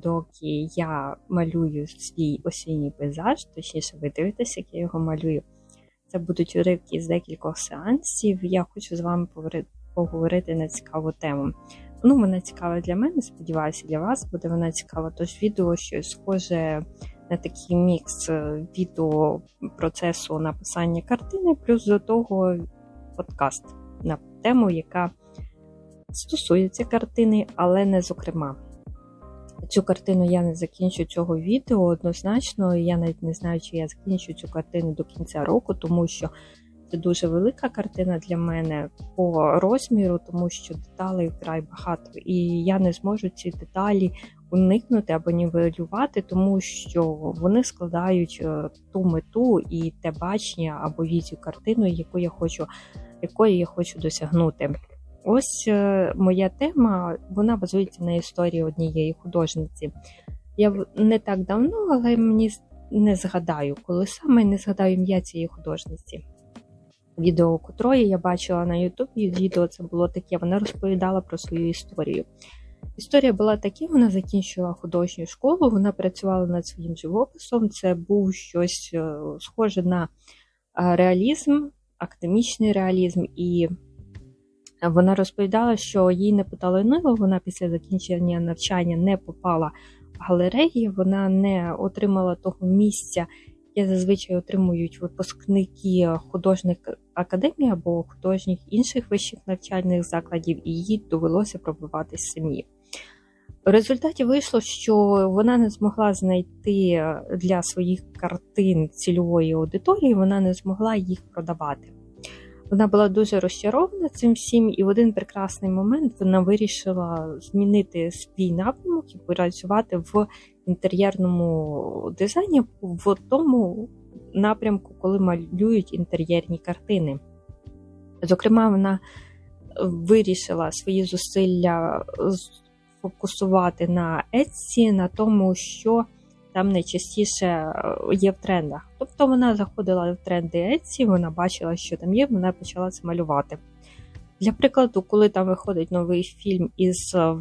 доки я малюю свій осінній пейзаж, точніше, ви дивитеся, як я його малюю. Це будуть уривки з декількох сеансів. Я хочу з вами поговорити на цікаву тему. Ну, вона цікава для мене, сподіваюся, для вас буде вона цікава. Тож відео щось схоже на такий мікс е, відео процесу написання картини, плюс до того подкаст на тему, яка стосується картини, але не зокрема. Цю картину я не закінчу цього відео однозначно. Я навіть не знаю, чи я закінчу цю картину до кінця року, тому що це дуже велика картина для мене по розміру, тому що деталей вкрай багато, і я не зможу ці деталі уникнути або нівелювати, тому що вони складають е, ту мету і те бачення або візію картину, яку я хочу, якої я хочу досягнути. Ось е, моя тема, вона базується на історії однієї художниці. Я не так давно, але мені не згадаю, коли саме не згадаю ім'я цієї художниці. Відео котрої я бачила на Ютубі, відео це було таке, вона розповідала про свою історію. Історія була така, вона закінчила художню школу, вона працювала над своїм живописом. Це був щось е, схоже на реалізм, академічний реалізм, і вона розповідала, що їй не поталанило, вона після закінчення навчання не попала в галереї, вона не отримала того місця, яке зазвичай отримують випускники художніх академій або художніх інших вищих навчальних закладів, і їй довелося пробиватись самі. В результаті вийшло, що вона не змогла знайти для своїх картин цільової аудиторії, вона не змогла їх продавати. Вона була дуже розчарована цим всім, і в один прекрасний момент вона вирішила змінити свій напрямок і працювати в інтер'єрному дизайні в тому напрямку, коли малюють інтер'єрні картини. Зокрема, вона вирішила свої зусилля фокусувати на Etsy, на тому, що там найчастіше е, є в трендах. Тобто вона заходила в тренди Etsy, вона бачила, що там є, вона почала це малювати. Для прикладу, коли там виходить новий фільм із е,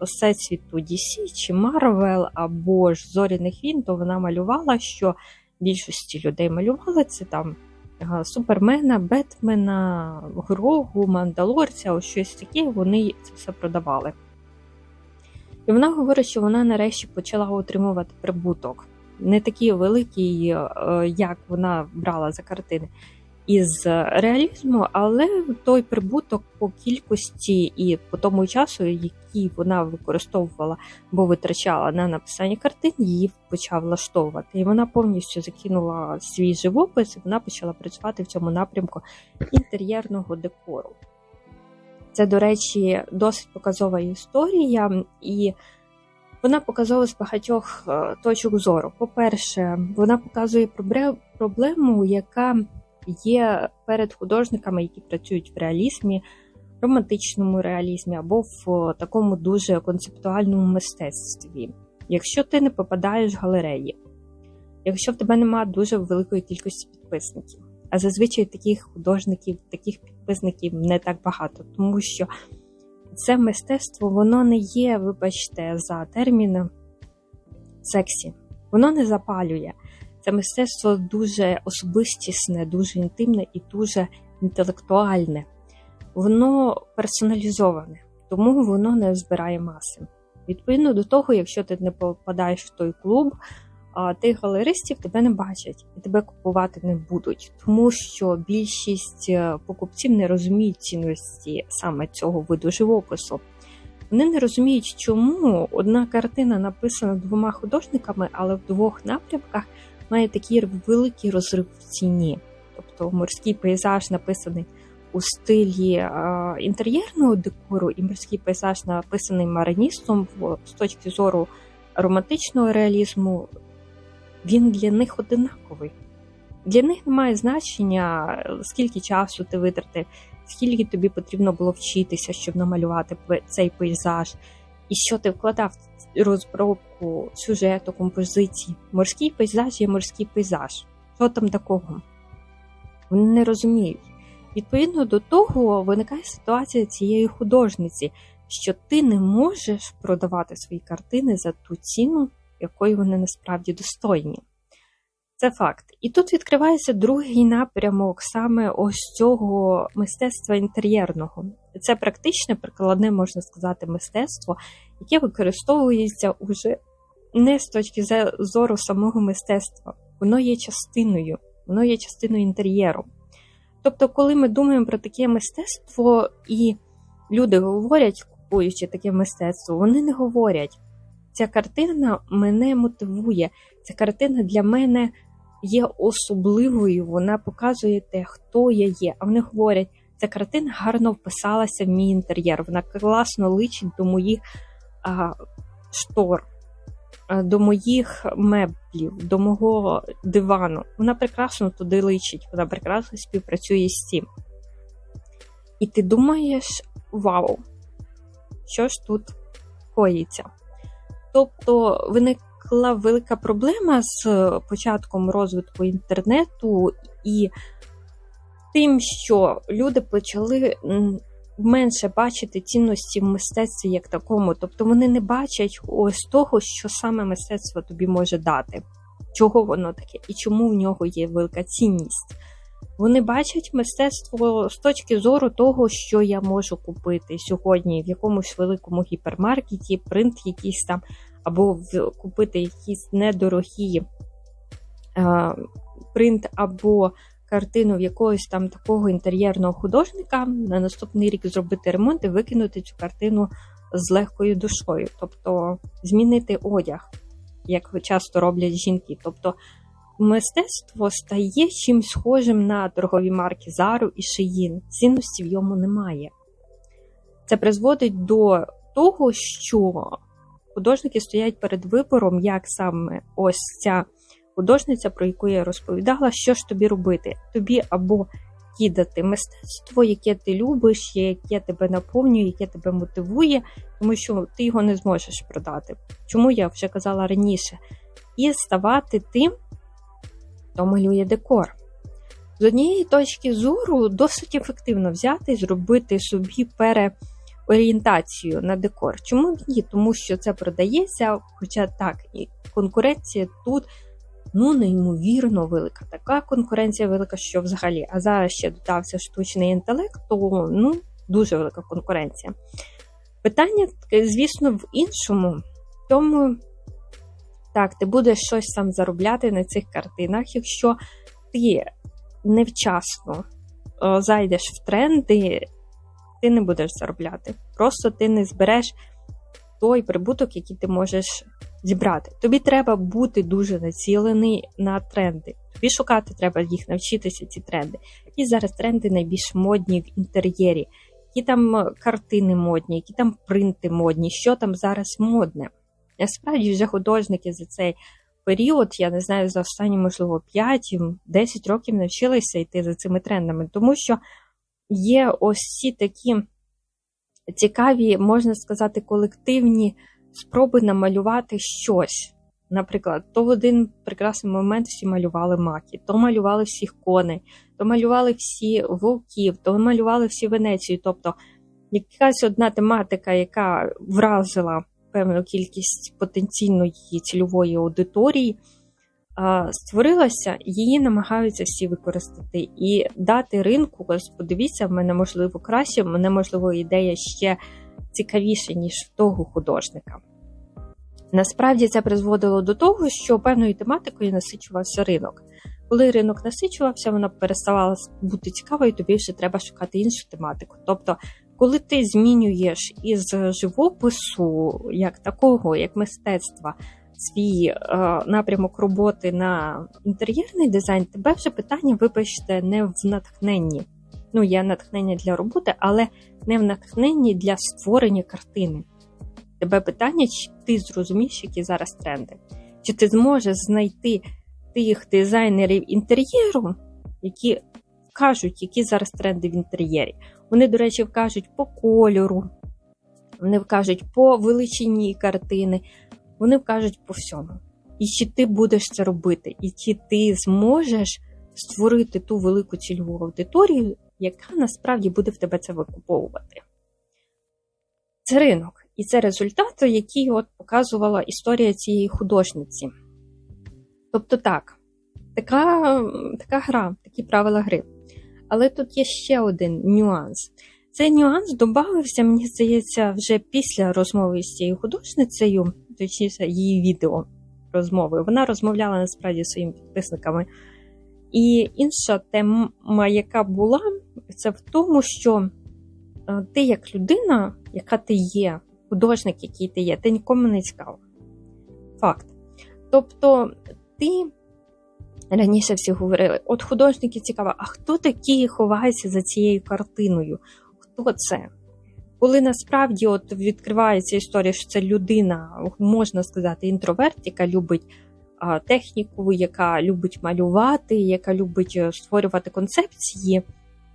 всесвіту DC чи Marvel або ж Зоряних війн, то вона малювала, що більшості людей малювали це там е, Супермена, Бетмена, Грогу, Мандалорця, ось щось таке, вони це все продавали. І вона говорить, що вона нарешті почала отримувати прибуток. Не такий великий, е, як вона брала за картини із реалізму, але той прибуток по кількості і по тому часу, який вона використовувала або витрачала на написання картин, її почав влаштовувати. І вона повністю закинула свій живопис, і вона почала працювати в цьому напрямку інтер'єрного декору. Це, до речі, досить показова історія, і вона показова з багатьох е, точок зору. По-перше, вона показує проблему, яка є перед художниками, які працюють в реалізмі, романтичному реалізмі або в такому дуже концептуальному мистецтві. Якщо ти не попадаєш в галереї, якщо в тебе немає дуже великої кількості підписників, а зазвичай таких художників, таких підписників не так багато, тому що це мистецтво воно не є, вибачте, за терміном сексі. Воно не запалює. Це мистецтво дуже особистісне, дуже інтимне і дуже інтелектуальне. Воно персоналізоване, тому воно не збирає маси. Відповідно до того, якщо ти не попадаєш в той клуб, тих галеристів тебе не бачать і тебе купувати не будуть, тому що більшість е, покупців не розуміють цінності саме цього виду живопису. Вони не розуміють, чому одна картина написана двома художниками, але в двох напрямках має такий великий розрив в ціні. Тобто морський пейзаж написаний у стилі е, інтер'єрного декору, і морський пейзаж написаний мариністом з точки зору романтичного реалізму він для них одинаковий. Для них немає значення, скільки часу ти витратив, скільки тобі потрібно було вчитися, щоб намалювати цей пейзаж, і що ти вкладав в розробку сюжету, композиції. Морський пейзаж є морський пейзаж. Що там такого? Вони не розуміють. Відповідно до того, виникає ситуація цієї художниці, що ти не можеш продавати свої картини за ту ціну, якої вони насправді достойні. Це факт. І тут відкривається другий напрямок саме ось цього мистецтва інтер'єрного. Це практичне, прикладне, можна сказати, мистецтво, яке використовується уже не з точки зору самого мистецтва. Воно є частиною, воно є частиною інтер'єру. Тобто, коли ми думаємо про таке мистецтво, і люди говорять, купуючи таке мистецтво, вони не говорять. Ця картина мене мотивує. Ця картина для мене є особливою, вона показує те, хто я є. А вони говорять, ця картина гарно вписалася в мій інтер'єр. Вона класно личить до моїх а, штор, до моїх меблів, до мого дивану. Вона прекрасно туди личить, вона прекрасно співпрацює з цим. І ти думаєш, вау, що ж тут коїться? Тобто виникла велика проблема з початком розвитку інтернету і тим, що люди почали менше бачити цінності в мистецтві як такому. Тобто вони не бачать ось того, що саме мистецтво тобі може дати, чого воно таке і чому в нього є велика цінність. Вони бачать мистецтво з точки зору того, що я можу купити сьогодні в якомусь великому гіпермаркеті, принт якийсь там, або купити якісь недорогі е, принт або картину в якогось там такого інтер'єрного художника, на наступний рік зробити ремонт і викинути цю картину з легкою душою, тобто змінити одяг, як часто роблять жінки. Тобто Мистецтво стає чимось схожим на торгові марки Зару і Шиїн. Цінності в йому немає. Це призводить до того, що художники стоять перед вибором, як саме ось ця художниця, про яку я розповідала, що ж тобі робити. Тобі або кидати мистецтво, яке ти любиш, яке тебе наповнює, яке тебе мотивує, тому що ти його не зможеш продати. Чому я вже казала раніше? І ставати тим хто малює декор. З однієї точки зору досить ефективно взяти і зробити собі переорієнтацію на декор. Чому ні? Тому що це продається, хоча так, і конкуренція тут ну, неймовірно велика. Така конкуренція велика, що взагалі, а зараз ще додався штучний інтелект, то ну, дуже велика конкуренція. Питання, звісно, в іншому. Тому так, ти будеш щось сам заробляти на цих картинах, якщо ти невчасно е, зайдеш в тренди, ти не будеш заробляти. Просто ти не збереш той прибуток, який ти можеш зібрати. Тобі треба бути дуже націлений на тренди. Тобі шукати треба їх навчитися, ці тренди. І зараз тренди найбільш модні в інтер'єрі, які там картини модні, які там принти модні, що там зараз модне. Насправді вже художники за цей період, я не знаю, за останні, можливо, 5-10 років навчилися йти за цими трендами, тому що є ось ці такі цікаві, можна сказати, колективні спроби намалювати щось. Наприклад, то в один прекрасний момент всі малювали маки, то малювали всіх коней, то малювали всі вовків, то малювали всі Венецію. Тобто якась одна тематика, яка вразила певну кількість потенційної цільової аудиторії створилася, її намагаються всі використати і дати ринку. Ось подивіться, в мене можливо краще, в мене можливо ідея ще цікавіша, ніж в того художника. Насправді це призводило до того, що певною тематикою насичувався ринок. Коли ринок насичувався, вона переставала бути цікавою, тобі вже треба шукати іншу тематику. Тобто коли ти змінюєш із живопису, як такого, як мистецтва, свій е, напрямок роботи на інтер'єрний дизайн, тебе вже питання, вибачте, не в натхненні. Ну, є натхнення для роботи, але не в натхненні для створення картини. Тебе питання, чи ти зрозумієш, які зараз тренди? Чи ти зможеш знайти тих дизайнерів інтер'єру, які кажуть, які зараз тренди в інтер'єрі. Вони, до речі, вкажуть по кольору, вони вкажуть по величині картини, вони вкажуть по всьому. І чи ти будеш це робити, і чи ти зможеш створити ту велику цільову аудиторію, яка насправді буде в тебе це викуповувати. Це ринок. І це результат, який от показувала історія цієї художниці. Тобто так, така, така гра, такі правила гри. Але тут є ще один нюанс. Цей нюанс додався, мені здається, вже після розмови з цією художницею, точніше, її відео розмови. Вона розмовляла насправді зі своїми підписниками. І інша тема, яка була, це в тому, що е, ти, як людина, яка ти є, художник, який ти є, ти нікому не цікава. Факт. Тобто, ти раніше всі говорили: от художники цікаво, а хто такий ховається за цією картиною? Хто це? Коли насправді от відкривається історія, що це людина, можна сказати, інтроверт, яка любить а, техніку, яка любить малювати, яка любить е, створювати концепції,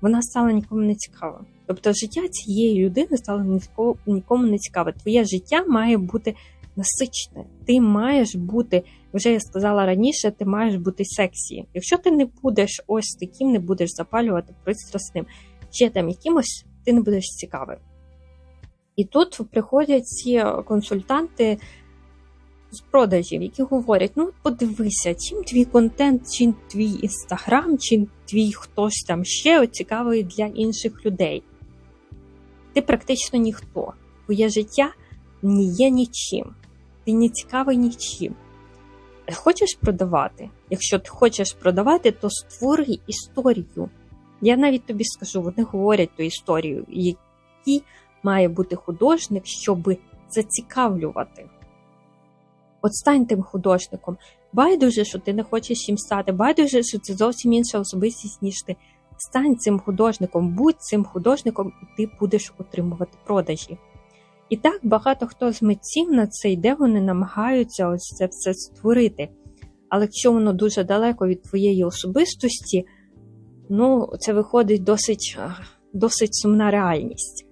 вона стала нікому не цікава. Тобто життя цієї людини стало нікому не цікаве. Твоє життя має бути насичне. Ти маєш бути, вже я сказала раніше, ти маєш бути сексі. Якщо ти не будеш ось таким, не будеш запалювати пристрасним, ще там якимось, ти не будеш цікавим. І тут приходять ці консультанти з продажів, які говорять: ну, подивися, чим твій контент, чим твій інстаграм, чим твій хтось там ще цікавий для інших людей. Ти практично ніхто. Твоє життя не є нічим. Ти не цікавий нічим. Хочеш продавати? Якщо ти хочеш продавати, то створи історію. Я навіть тобі скажу, вони говорять ту історію, який має бути художник, щоб зацікавлювати. От стань тим художником. Байдуже, що ти не хочеш їм стати, байдуже, що це зовсім інша особистість, ніж ти. Стань цим художником, будь цим художником, і ти будеш отримувати продажі. І так багато хто з митців на це йде, вони намагаються ось це все створити. Але якщо воно дуже далеко від твоєї особистості, ну, це виходить досить, досить сумна реальність.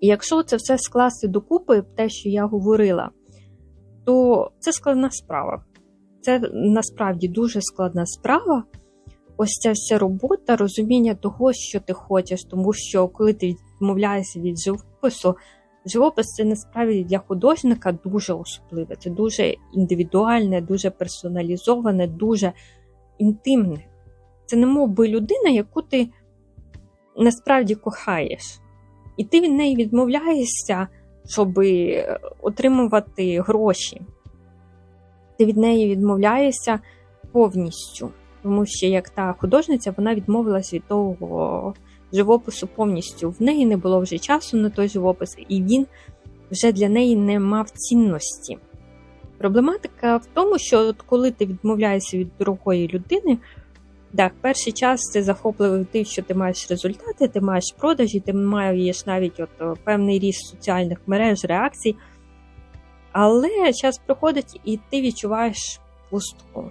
І якщо це все скласти докупи, те, що я говорила, то це складна справа. Це насправді дуже складна справа. Ось ця вся робота, розуміння того, що ти хочеш, тому що коли ти відмовляєшся від живопису, живопис це насправді для художника дуже особливе, це дуже індивідуальне, дуже персоналізоване, дуже інтимне. Це не мов би людина, яку ти насправді кохаєш. І ти від неї відмовляєшся, щоб отримувати гроші. Ти від неї відмовляєшся повністю. Тому що як та художниця вона відмовилась від того живопису повністю. В неї не було вже часу на той живопис, і він вже для неї не мав цінності. Проблематика в тому, що от коли ти відмовляєшся від другої людини, так, перший час це захопливий тим, що ти маєш результати, ти маєш продажі, ти маєш навіть от певний ріст соціальних мереж, реакцій. Але час проходить і ти відчуваєш пустку.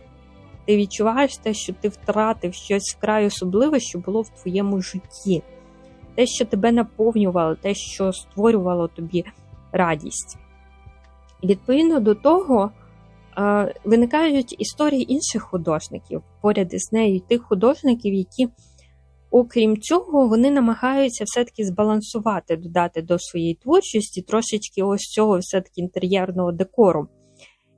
Ти відчуваєш те, що ти втратив щось вкрай особливе, що було в твоєму житті, те, що тебе наповнювало, те, що створювало тобі радість. Відповідно до того е, виникають історії інших художників поряд із нею, тих художників, які, окрім цього, вони намагаються все-таки збалансувати, додати до своєї творчості трошечки ось цього все-таки інтер'єрного декору.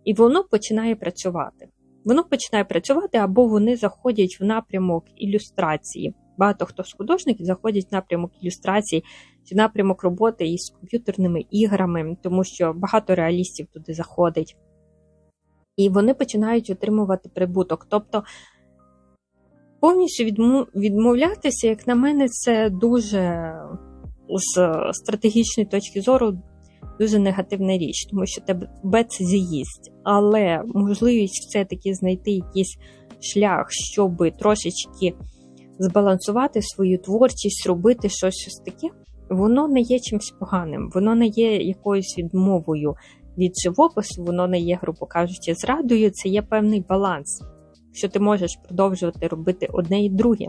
І воно починає працювати воно починає працювати або вони заходять в напрямок ілюстрації. Багато хто з художників заходять в напрямок ілюстрації чи напрямок роботи із комп'ютерними іграми, тому що багато реалістів туди заходить. І вони починають отримувати прибуток. Тобто повністю відмовлятися, як на мене, це дуже з стратегічної точки зору дуже негативна річ, тому що тебе це з'їсть. Але можливість все-таки знайти якийсь шлях, щоб трошечки збалансувати свою творчість, робити щось, щось таке, воно не є чимось поганим, воно не є якоюсь відмовою від живопису, воно не є, грубо кажучи, зрадою, це є певний баланс, що ти можеш продовжувати робити одне і друге.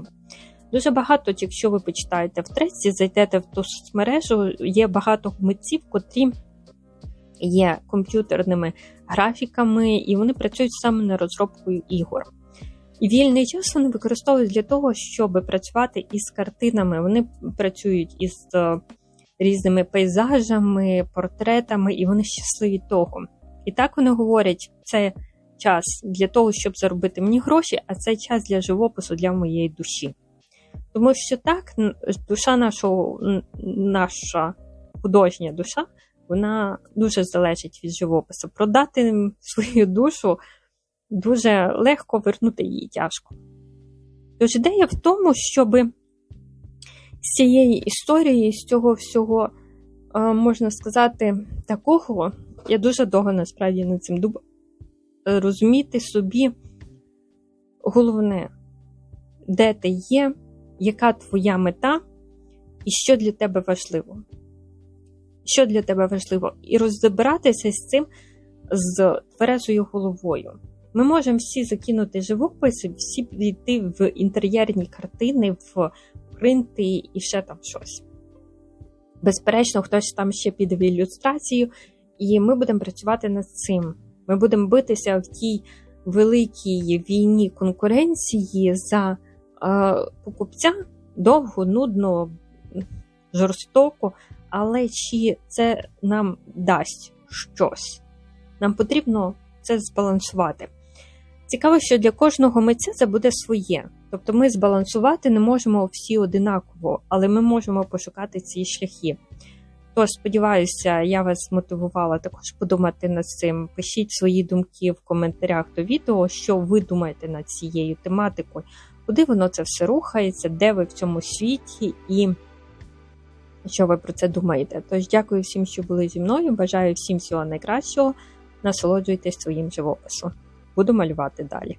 Дуже багато, якщо ви почитаєте в треці, зайдете в ту соцмережу, є багато митців, котрі є комп'ютерними графіками, і вони працюють саме над розробкою ігор. І вільний час вони використовують для того, щоб працювати із картинами. Вони працюють із е, різними пейзажами, портретами, і вони щасливі того. І так вони говорять, це час для того, щоб заробити мені гроші, а це час для живопису для моєї душі. Тому що так, душа нашого, наша художня душа, вона дуже залежить від живопису. Продати свою душу дуже легко, вернути її тяжко. Тож ідея в тому, щоб з цієї історії, з цього всього, е, можна сказати, такого, я дуже довго насправді над цим думала, е, розуміти собі головне, де ти є, яка твоя мета і що для тебе важливо. Що для тебе важливо? І розбиратися з цим з тверезою головою. Ми можемо всі закинути живопис, всі піти в інтер'єрні картини, в принти і ще там щось. Безперечно, хтось там ще піде в ілюстрацію, і ми будемо працювати над цим. Ми будемо битися в тій великій війні конкуренції за покупця довго, нудно, жорстоко, але чи це нам дасть щось? Нам потрібно це збалансувати. Цікаво, що для кожного митця це буде своє. Тобто ми збалансувати не можемо всі одинаково, але ми можемо пошукати ці шляхи. Тож, сподіваюся, я вас мотивувала також подумати над цим. Пишіть свої думки в коментарях до відео, що ви думаєте над цією тематикою, куди воно це все рухається, де ви в цьому світі і що ви про це думаєте. Тож дякую всім, що були зі мною. Бажаю всім всього найкращого. Насолоджуйтесь своїм живописом. Буду малювати далі.